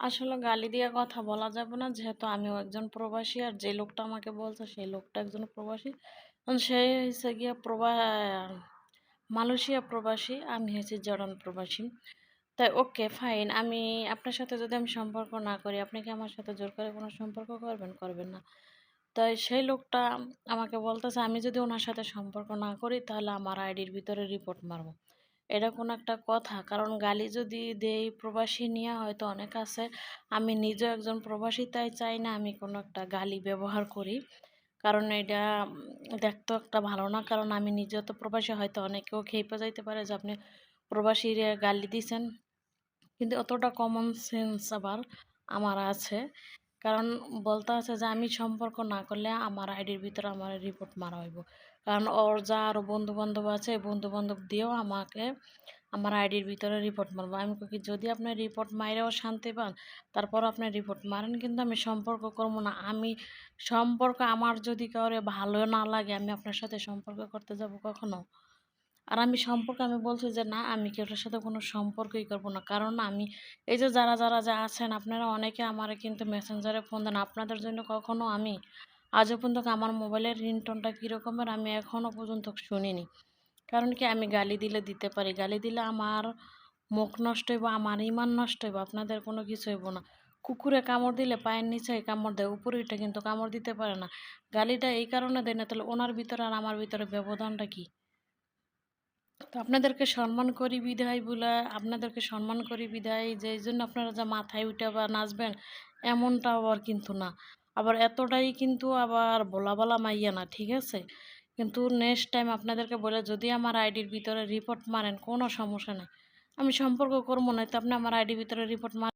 আসলে গালি দিয়ে কথা বলা যাবে না। যেহেতু আমিও একজন প্রবাসী আর যে লোকটা আমাকে বলছে সেই লোকটা একজন প্রবাসী। সে হচ্ছে গিয়ে প্রবা মালয়েশিয়া প্রবাসী, আমি হয়েছি জর্ডান প্রবাসী। তাই ওকে, ফাইন। আমি আপনার সাথে যদি আমি সম্পর্ক না করি, আপনি কি আমার সাথে জোর করে কোনো সম্পর্ক করবেন? করবেন না। তাই সেই লোকটা আমাকে বলতেছে, আমি যদি ওনার সাথে সম্পর্ক না করি, তাহলে আমার আইডির ভিতরে রিপোর্ট মারবো। এটা কোনো একটা কথা। কারণ গালি যদি দেই প্রবাসী নিয়ে হয়তো অনেক আছে। আমি নিজেও একজন প্রবাসী তাই চাই না আমি কোনো একটা গালি ব্যবহার করি। কারণ এটা উম, দেখতেও একটা ভালো না। কারণ আমি নিজেও তো প্রবাসী হয়তো অনেকেও খেপে যাইতে পারে যে আপনি প্রবাসী গালি দিছেন। কিন্তু অতটা কমন সেন্স আবার আমার আছে। কারণ বলতে আছে যে, আমি সম্পর্ক না করলে আমার আইডির ভিতরে আমার রিপোর্ট মারা হইব। কারণ ওর যা আরও বন্ধু বান্ধব আছে বন্ধু বান্ধব দিয়েও আমাকে, আমার আইডির ভিতরে রিপোর্ট মারবো। আমি কি, যদি আপনি রিপোর্ট মাইরেও শান্তি পান তারপর আপনি রিপোর্ট মারেন, কিন্তু আমি সম্পর্ক করব না। আমি সম্পর্ক আমার যদি কাউরে ভালো না লাগে, আমি আপনার সাথে সম্পর্ক করতে যাব কখনো? আর আমি সম্পর্কে আমি বলছি যে, না, আমি কেউটার সাথে কোনো সম্পর্কই করব না। কারণ আমি, এই যে যারা যারা, যা আছেন, আপনারা অনেকে আমারে কিন্তু মেসেঞ্জারে ফোন দেন। আপনাদের জন্য কখনো আমি, আজও পর্যন্ত আমার মোবাইলের রিংটোনটা কীরকমের আমি এখনও পর্যন্ত শুনিনি। কারণ কি, আমি গালি দিলে দিতে পারি। গালি দিলে আমার মুখ নষ্ট হইব, আমার ইমান নষ্ট হইব, আপনাদের কোনো কিছু হইব না। কুকুরে কামড় দিলে পায়ের নিচে কামড় দেয় উপরে কিন্তু কামড় দিতে পারে না। গালিটা এই কারণে দেয় না, তাহলে ওনার ভিতরে আর আমার ভিতরে ব্যবধানটা কি? তো আপনাদেরকে সম্মান করি বিদায় বলে, আপনাদেরকে সম্মান করি বিদায়, যে জন্য আপনারা যা মাথায় উঠে বা নাচবেন এমনটা আবার কিন্তু না। আবার এতটাই কিন্তু আবার বলা বলা মাইয়া না, ঠিক আছে? কিন্তু নেক্সট টাইম আপনাদেরকে বলে, যদি আমার আইডির ভিতরে রিপোর্ট মারেন, কোনো সমস্যা নেই। আমি সম্পর্ক করব না তো আপনি আমার আইডির ভিতরে রিপোর্ট মার